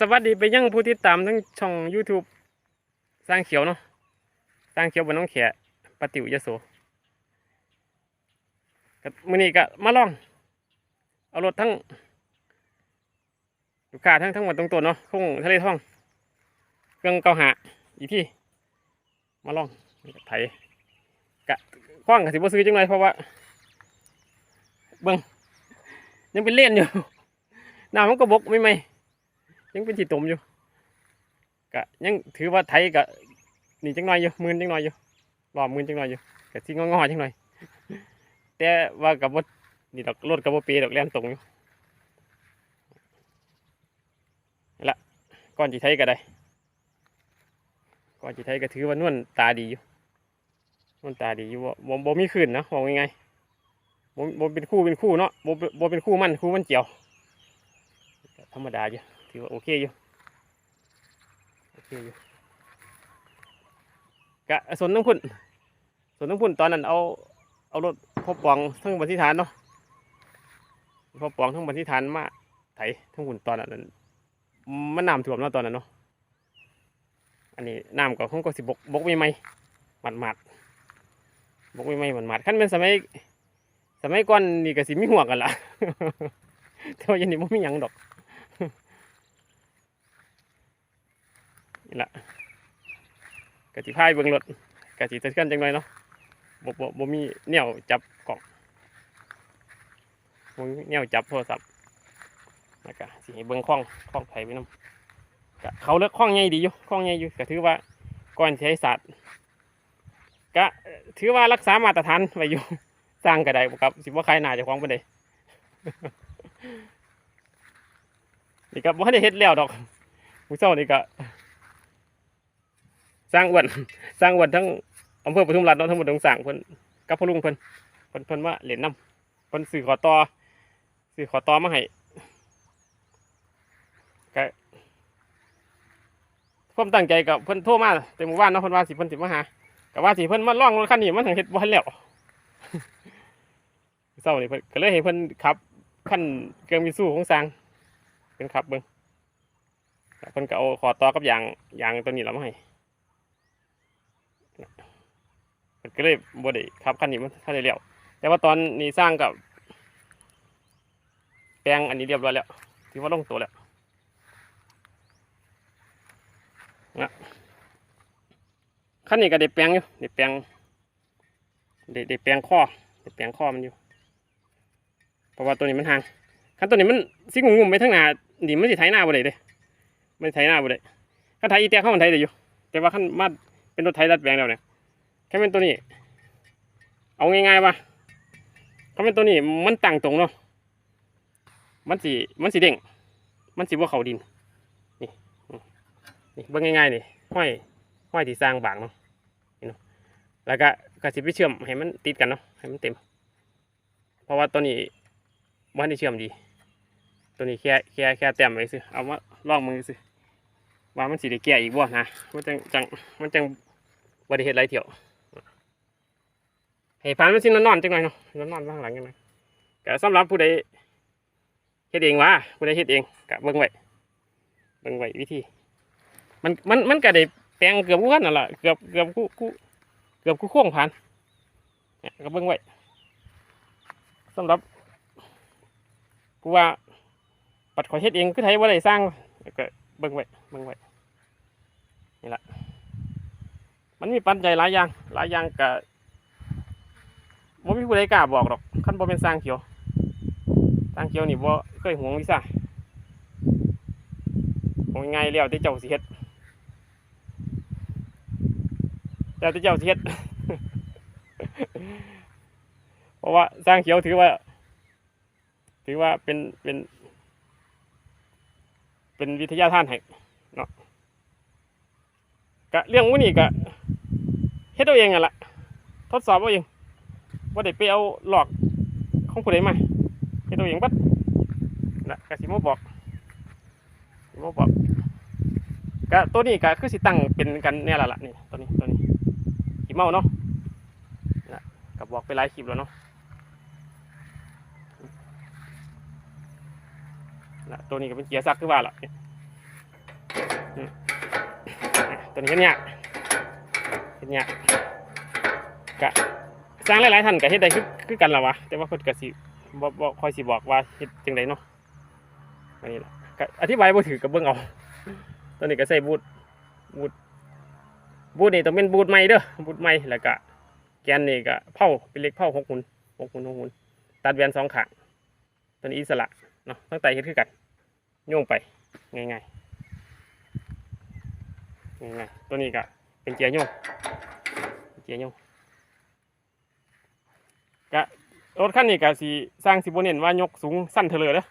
สวัสดีไปยังผู้ติดตามทั้งช่อง YouTube สร้างเขียวเนาะสร้างเขียวบนน้องแขปะติวยโสก็มื้อนี้ก็มาลอง เอารถทั้งลูกค้าทั้งทั้งหมดตรงตัวเนาะคงทะเลท่องเครื่องเกาหาอีกที่มาลองไถกะคว้างกับสิบ่ซื้อจังเลยเพราะว่า เบิ่งยังเป็นเล่นอยู่น้ำมันก็บกไม่ไหม ยังเป็นจีตุ่มอยู่กะยังถือว่าไทยกะนี่จังหน่อยอยู่มื่นจังหน่อยอยู่รอบมื่นจังหน่อยอยู่กะที่งอๆจังหน่อย แต่ว่ากับว่านี่ดอกรถกับว่เปรดอกแล่นตรงอยู่นั่นละก่อนจีไทยก็ได้ก่อนจีไทยก็ถือว่านวลตาดีอยู่นวลตาดีอยู่บ่บ่บ่มีขึ้นนะบอกยังไงบ่บ่เป็นคู่เป็นคู่เนาะบ่บ่เป็นคู่มันคู่มันเจียว ธรรมดาอยู่ ถือว่าโอเคอยู่โอเคอยู่กะสนน้ำพุ่นสนน้ำพุ่นตอนนั้นเอาเอารถพ่อปองทั้งบรรทิฐานเนาะพ่อปองทั้งบรรทิฐานมาไถทั้งพุ่นตอนนั้นมันน้ำท่วมเนาะตอนนั้นเนาะอันนี้น้ำก็คงก็สิบกบกไม่ไหมหมัดหมัดบกไม่ไหมหมัดหมัดขั้นเป็นสมัยสมัยก่อนนี่ก็สิมีหัวกันละแต่ว่าอยันนี้ไม่มีหยังดอก นี่ละกะจิพายเบิ่งรถกะจิตะเทือนจังหน่อยเนาะบ่บ่บ่มีแนวจับกล่องบ่มีแนวจับโทรศัพท์แล้วก็สิให้เบิ่งคล้องคล้องไผไปนำกะเขาเลือกคล้องใหญ่ดีอยู่คล้องใหญ่อยู่ก็ถือว่าก่อนใช้ศาสตร์กะถือว่ารักษามาตรฐานไว้อยู่สร้างก็ได้ครับสิบ่าใครหนาเจ้าของไปานนี่ก็บ่ทันได้เฮ็ดแล้วดอกผู้เจ้านี่ก็ สร้างอ้วนสร้างอ้วนทั้งอำเภอปทุมรัฐเนาะทั้งหมดทั้งสร้างเพิ่นกับพ่อลุงเพิ่นเพิ่นเพิ่นว่าเหรียญน้ำเพิ่นสื่อขอต่อสื่อขอต่อมาให้ก็ความตั้งใจกับเพิ่นโทรมาแต่หมู่บ้านเนาะเพิ่นว่าสิเพิ่นสิมาหาก็ว่าสิเพิ่นมาล่องรถคันนี้มันถึงเฮ็ดบ่ทันแล้วเศร้านี่เพิ่นก็เลยให้เพิ่นขับคันเครื่องมิตซูของสางเพิ่นขับเบิ่งเพิ่นก็เอาขอต่อกับอย่างอย่างตัวนี้แล้วมาให้ มัน ก็เลยบ่ได้ขับคันนี้มันถ้าได้แล้วแต่ว่าตอนนี้สร้างกับ แปลงอันนี้เรียบร้อยแล้วถือว่าลงตัวแล้วนะคันนี้ก็ได้แปลงอยู่ได้แปลงได้ได้แปลงข้อได้แปลงข้อมันอยู่เพราะว่าตัวนี้มันห่างคันตัวนี้มันสิงงุ่มไปทั้งหน้านี่มันสิไถหน้าบ่ได้เด้มันไถหน้าบ่ได้คันไถอีแตกเข้ามันไถได้อยู่ แต่ว่าคันมาเป็นรถไถดัดแปลงแล้วเนี่ย แค่เป็นตัวนี้ เอาง่ายๆว่าถ้าเป็นตัวนี้มันตั้งตรงเนาะมันสีมันสีเด้งมันสีว่าเขาดินนี่นี่เบิ่งง่ายๆนี่ห้อยห้อยที่สร้างบางเนาะนี่เนาะแล้วก็ก็สิไปเชื่อมให้มันติดกันเนาะให้มันเต็ม เพราะว่าตัวนี้มันได้เชื่อมดี ตัวนี้แค่แค่แค่แต้มไว้ซื้อเอามาลองมือซื้อว่ามันสีได้แก่อีกบ่นะมันจังจังมันจังบริเหตุไรเที่ยว ให้ฟันมันสินอนๆจังหน่อยเนาะนอนๆบ้างหลังจังหน่อยก็สำหรับผู้ใดเฮ็ดเองวะผู้ใดเฮ็ดเองก็เบิ่งไว้เบิ่งไว้วิธี มันมันมันก็ได้แปลงเกือบคู่กันนั่นแหละเกือบเกือบคู่คู่เกือบคู่โค้งผ่านเนี่ยก็เบิ่งไว้สำหรับกูว่าปัดขอยเฮ็ดเองคือไทยว่าได้สร้างก็เบิ่งไว้เบิ่งไว้นี่แหละมันมีปัจจัยหลายอย่างหลายอย่างก็บ่ บ่มีผู้ใดกล้าบอกหรอกคันบ่เป็นสร้างเขียวสร้างเขียวนี่บ่เคยห่วงวิซ่าห่วงง่ายแล้วที่เจ้าสิเฮ็ดแล้วที่เจ้าสิเฮ็ดเพราะว่าสร้างเขียวถือว่า ถือว่าเป็นเป็น เป็นวิทยาทานให้เนาะกะเรื่องพวกนี้กะเฮ็ดเอาเองอะล่ะทดสอบเอาเอง ว่าได้ไปเอาหลอกของผู้ใดมาเฮ็ดเอาเองบัดนะกะสิมาบอกสิมาบอกกะตัวนี้กะคือสิตั้งเป็นกันแน่ละล่ะนี่ตัวนี้ตัวนี้ขีเมาเนาะนะกับบอกไปหลายคลิปแล้วเนาะนะตัวนี้ก็เป็นเกียร์ซักคือว่าล่ะนี่ตัวนี้เฮ็ดยเฮ็ดยกะ สร้างหลายๆท่านก็เฮ็ดได้คือคือกันล่ะวะแต่ว่าเพิ่นก็สิบ่บ่ค่อยสิบอกว่าเฮ็ดจังไดเนาะอันนี้ล่ะก็อธิบายบ่ถือก็เบิ่งเอาตัวนี้ก็ใส่บูทบูทบูทนี่ต้องเป็นบูทใหม่เด้อบูทใหม่แล้วก็แกนนี่ก็เผาเป็นเล็กเผาหกหุ่นหกหุ่นหกหุ่นตัดแวนสองข้างตัวนี้อิสระเนาะตั้งแต่เฮ็ดคือกันโยงไปง่ายๆง่ายๆตัวนี้ก็เป็นเกียร์โยงเกียร์โยง ก็รถคันนี้ก็สิสร้างสิบเน้นว่ายกสูงสั้นเถอเลยเด้อ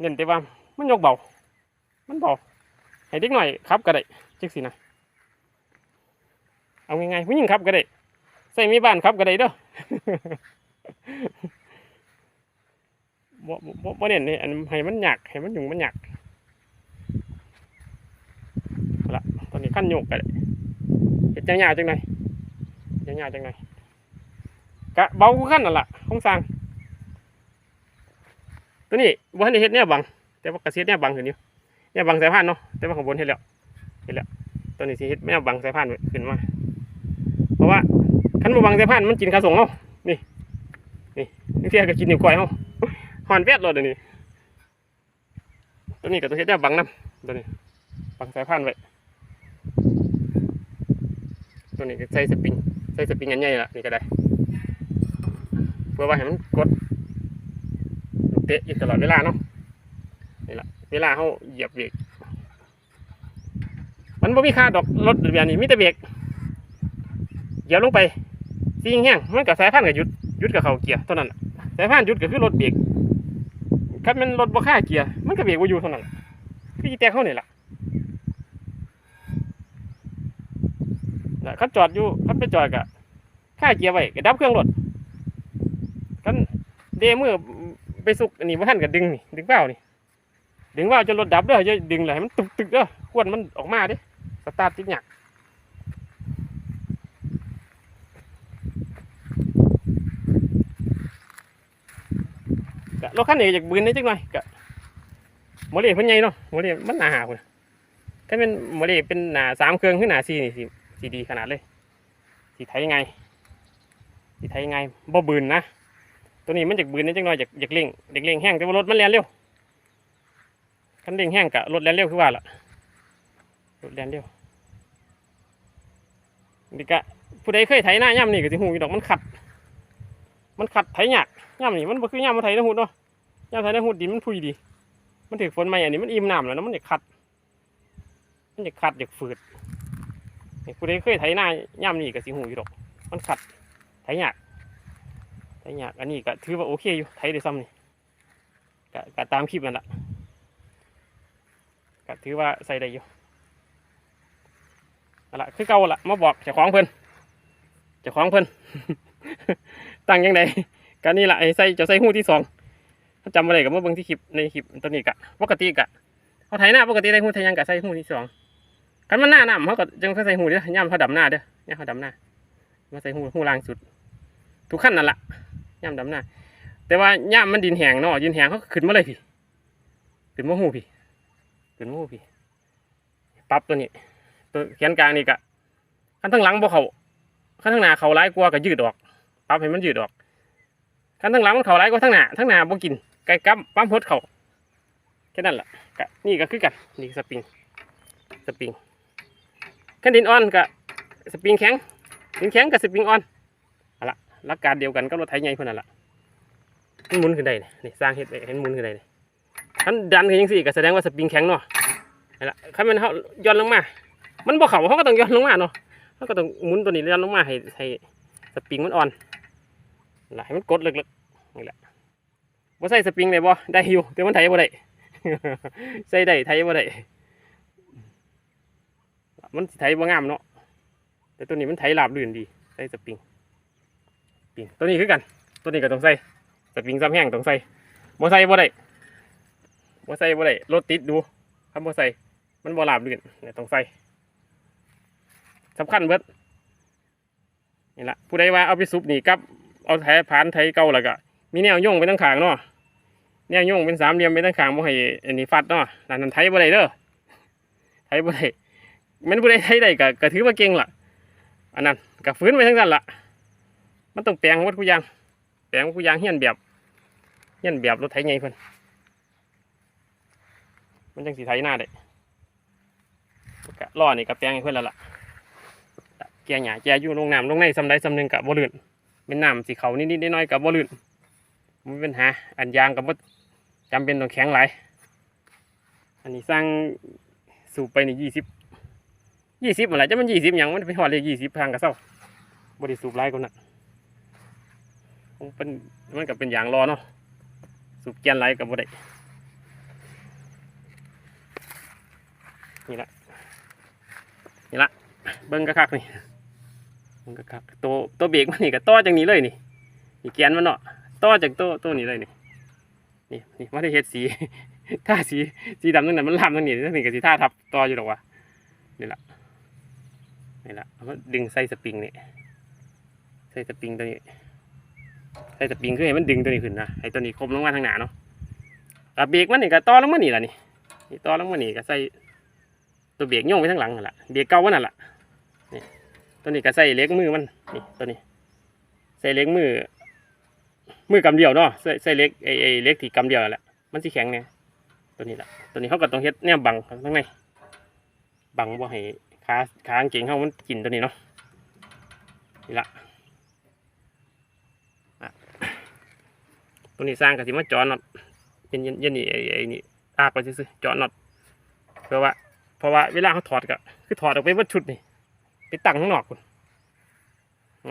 เน้นแต่ว่ามันยกเบา มันเบาให้เด็กหน่อยขับก็ได้จังสินะเอาง่ายๆผู้หญิงขับก็ได้ใส่มีบ้านขับก็ได้เด้อบ่บ่บ่เน้นนี่อันให้มันหยักให้มันหยุ่งมันหยักละตอนนี้ขั้นโยกกันเห็ดยาวๆจังหน่อยยาวๆจังหน่อย กะเบากูขั้นนั่นล่ะของสร้างตัวนี้บ่ทันได้เฮ็ดแนวบัง แต่ว่ากระเสียดแนวบังขึ้นอยู่แนวบังสายพานเนาะแต่ว่าข้างบนเฮ็ดแล้วเฮ็ดแล้วตัวนี้สิเฮ็ดแนวบังสายพานขึ้นมา เพราะว่าคันบังสายพานมันกินขาส่งเฮาะนี่นี่นี่เที่ยก็กินนิ้วก้อยเฮาะหอนเวดรถอันนี้ตัวนี้กับตัวเฮ็ดได้บังน้ำตัวนี้บังสายพานไว้ตัวนี้ใส่สปริงใส่สปริงอันใหญ่ละนี่ก็ได้ พื่อว่าให้มันกดเตะอยู่ตลอดเวลาเนาะนี่ละเวลาเขาเหยียบเบรกมันบ่มีค่าดอกรถแบบนี้มีแต่เบรกเหยียบลงไปซีงแห้งมันกับสายพานกับหยุดหยุดกับเขาเกียร์เท่านั้นน่ะสายพานหยุดก็คือรถเบรกคันมันรถบ่ค่าเกียร์มันก็เบรกบ่อยู่เท่านั้นล่ะคือแตกเขาเนี่ล่ะนะคันจอดอยู่คันไปจอดก็ค่าเกียร์ไว้ก็ดับเครื่องรถ เดมือไปสุกอันนี้บ่ทันก็ดึงนี่ดึงเปล่านี่ดึงเปล่าจนรถดับเด้ออย่าดึงเลยให้มันตึกตึกเด้อควนมันออกมาเด้สตาร์ทติดหยักก็รถคันนี้อยากบืนได้จังหน่อยก็โมเลเพิ่นใหญ่เนาะโมเลมันหนาหาพุ่นถ้าเป็นโมเลเป็นหนาสามเครื่องขึ้นหนาสี่นี่สิสิดีขนาดเลยสิไทยยังไงสิไทยยังไงบ่บืนนะ ตัวนี้มันจากบืนได้จังหน่อยจากจากเร่งเด็กเร่งแห้งแต่ว่ารถมันแล่นเร็วคันเร่งแห้งกะรถแล่นเร็วคือว่าล่ะรถแล่นเร็วนี่กะผู้ใดเคยไถหน้าย่ำนี่ก็สิหูอยู่ดอกมันขัด มันขัดไถยากย่ำนี่มันบ่คือย่ำมาไถในหูเนาะย่ำไถในหูดินมันพุยดี มันถือฝนใหม่อันนี้มันอิ่มน้ำแล้วนะมันจะขัด มันจะขัดอยากฝืดผู้ใดเคยไถหน้าย่ำนี่ก็สิหูอยู่ดอก มันขัดไถยาก ไถยากอันนี้ก็ถือว่าโอเคอยู่ไถได้ซ้ำนี่ก็ก็ตามคลิปนั่นแหละก็ถือว่าใส่ได้อยู่เอาละคือเก่าละมาบอกเจ้าของเพิ่นเจ้าของเพิ่นตั้งยังไงก็นี่แหละไอ้ใส่จะใส่หูที่สองจำอะไรกับเมื่อเบิ่งที่คลิปในคลิปตัวนี้กะปกติกะเขาไถหน้าปกติได้หูไทยยังกะใส่หูที่สองคันมันหน้าหน้ำเขาก็ยังใส่หูเด้อย่ำเขาดำหน้าเด้อย่ำเขาดำหน้ามาใส่หูหูล่างสุด ทุกขั้นนั่นละ ย่ำดำหน้าแต่ว่าย่ำมันดินแหงเนาะดินแหงเขาขึ้นมาเลยพี่ขึ้นมาหูพี่ขึ้นมาหูพี่ปรับตัวนี้ ตัวแขนกลางนี่กะขั้นทั้งหลังบ่เขาขั้นทั้งหน้าเขาร้ายกลัวาก็ยืดออกปรับให้มันยืดออกขั้นทั้งหลังมันเขาร้ายกว่าทั้งหน้าทั้งหน้าบ่กินไก่กัมปั๊มพดเขาแค่นั้นแหละกะนี่ก็คือกันนี่สปริงสปริงขั้นดินอ่อนกะสปริงแข็งดินแข็งกับสปริงอ่อน หลักการเดียวกันกับรถไถใหญ่เพิ่นนั่นแหละมันหมุนขึ้นได้นี่สร้างเฮ็ดไว้ให้มันหมุนขึ้นได้นี่ขันดันขึ้นยังสี่ก็แสดงว่าสปริงแข็งเนาะนั่นละขั้นมันเขาย้อนลงมา มันบ่เข่าเขาก็ต้องย้อนลงมาเนาะเขาก็ต้องหมุนตัวนี้ย้อนลงมาให้ให้สปริงมันอ่อนนั่นล่ะให้มันกดลึกๆนี่แหละบ่ใส่สปริงได้บ่ได้อยู่แต่มันไถบ่ได้ใส่ได้ไถบ่ได้มันไถบ่งามเนาะแต่ตัวนี้มันไถราบรื่นดีใส่สปริง ริงตัวนี้คือกัน ตัวนี้ก็ต้องใส่สปริงซ้ำแห้งต้องใส่บ่ใส่บ่ได้บ่ใส่บ่ได้รถติดดูถ้าบ่ใส่มันบ่ราบรื่นเนี่ยต้องใส่สำคัญเบิดนี่ละผู้ใดว่าเอาไปซุปนี่กับ เอาไถผ่านไถเก่าแล้วก็มีแนวย่งไปทั้งขางเนาะแนวย่งเป็นสามเหลี่ยมไปทั้งขางบ่ให้อันนี้ฟัดเนาะนั่นนั่นไถบ่ได้เด้อไทยบ่ได้มันบ่ได้ไทยได้ก็ก็ถือว่าเก่งล่ะอันนั้นก็ฟื้นไปทั้งนั้นล่ะ มันต้องแปลงวัดกูอยาง แปลงวัดกูอยางเฮียนแบบเฮียนแบบรถไถใหญ่เพิ่อนมันจังสิไถหน้าได้ก็ล้อนี่ก็แปลงให้เพิ่อนแล้วล่ะแกหญ้าแกอยู่ลงน้ำลงในซำใดซำหนึงก็บ่ลื่นเป็นน้ำสิเขานิดๆน้อยก็บ่ลื่นบ่มีปัญหาอันยางก็บ่จำเป็นต้องแข็งหลายอันนี้สร้างสูบไปนี่ยี่สิบยี่สิบอะไรจะมันยี่สิบยังมันไปหอดเลยยี่สิบทางกระเซ้าบริสูบไรก็น่ะ คงเป็นมันกับเป็นอย่างรอเนาะสูบแกนไรกับบได้นี่ละนี่ละเบิ้งกระคักนี่เบิ้งกระคักตัวตัวเบรกมันนี่ก็ต่อจากนี้เลยนี่นี่แกนมันเนาะต่อจากตัวตัวนี้เลยนี่นี่นี่ว่าได้เฮ็ดสีท่าสีสีดำนั่นน่ะมันลามนั่นนี่นั่นนี่ก็สีท่าทับต่ออยู่หรอกวะนี่ละนี่ละเอามาดึงใส่สปริงนี่ใส่สปริงตัวนี้ ใส่สปริงคือให้มันดึงตัวนี้ขึ้นนะให้ตัวนี้คมลงมาทางหน้าเนาะกับเบรกมันนี่ก็ต่อลงมานี่ละนี่นี่ต่อลงมานี่ก็ใส่ตัวเบรกโยงไปทางหลังนั่นละเบรกเก่ามันนั่นละนี่ตัวนี้ก็ใส่เล็กมือมันนี่ตัวนี้ ใส่เล็กมือ มือกำเดียวเนาะใส่ใส่เล็กไอ้ไอ้เล็กที่กำเดียวแหละมันสิแข็งเนี่ยตัวนี้แหละตัวนี้เขาก็ต้องเฮ็ดเนี่ยบังข้างในบังบ่าให้ขาขากางเก่งเขามันกินตัวนี้เนาะนี่ละอะ ตัวนี้สร้างกับสิมาจอน็อตเย็นเย็นเย็นนี่ไอ้นี่อากไปซื้อจอน็อตเพราะว่าเพราะว่าเวลาเขาถอดก็คือถอดออกไปวัดชุดนี่ไปตั้งข้างนอกคุณ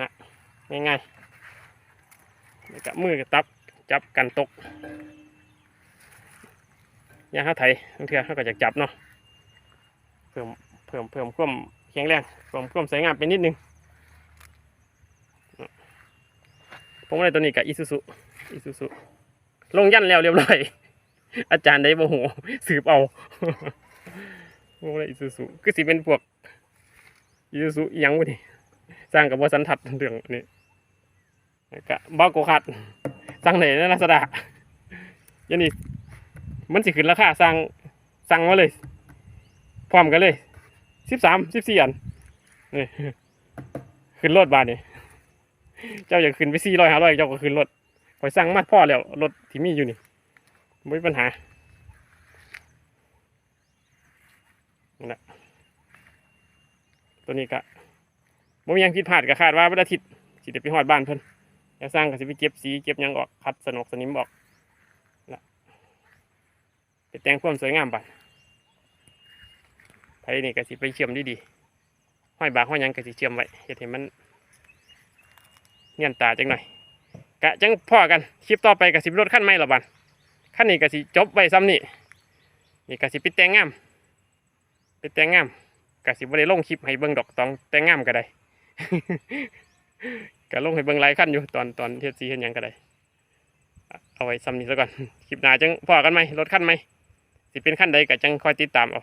นะง่ายๆแล้วก็มือก็ตับจับกันตกยางเขาไถบางเทีเขาก็จะจับเนาะเพิ่มเพิ่มเพิ่มความแข็งแรงเพิ่มความสวยงามไปนิดนึงผมว่าตัวนี้กับอิซูซุ อิซูซุลงยันแล้วเรียบร้อย อาจารย์ได้โมโหสืบเอาผมว่าอิซูซุก็สิเป็นพวกอิซูซุยังวะนี่สร้างกับบสันทัดเรื่องนี้ก็บ้าโกคัดสร้างไหนนะลักษณะยันนี่มันสิขึ้นราคาสั่งสั่งมาเลย พร้อมกันเลยสิบสามสิบสี่อันนี่ขึ้นรถบาทนี่เจ้าอยากขึ้นไปสี่ร้อยห้าร้อยเจ้าก็ขึ้นรถ คอยสั่งมาพ่อแล้วรถที่มีอยู่นี่ไม่มีปัญหานั่แหละตัวนี้ก็บ่มีหยังผิดพลาดก็คาดว่าวันอาทิตย์สิได้ไปฮอดบ้านเพิ่นแล้วสร้างก็สิไปเก็บสีเก็บยังออกคัดสนกสนิมออกไปแต่งความสวยงามบัดไผนี่ก็สิไปเชื่อมดีๆห้อยบากห้อยยังก็สิเชื่อมไว้เฮ็ดให้มันเนียนตาจังหน่อย กะจังพ่อกันคลิปต่อไปก็สิบรถขั้นใหม่ละบัดขั้นนี้ก็สิจบไว้ซ้ำนี่นี่ก็สิไปแต่งงามไปแต่งงามก็สิบ่ได้ลงคลิปให้เบิ่งดอกตองแต่งงามก็ได้ก็ลงให้เบิ่งหลายขั้นอยู่ตอนตอนเฮ็ดสีเฮ็ดหยังก็ได้เอาไว้ซ้ำนี้ซะก่อนคลิปหน้าจังพ่อกันไหมรถขั้นไหมสิเป็นขั้นใดก็จังคอยติดตามเอา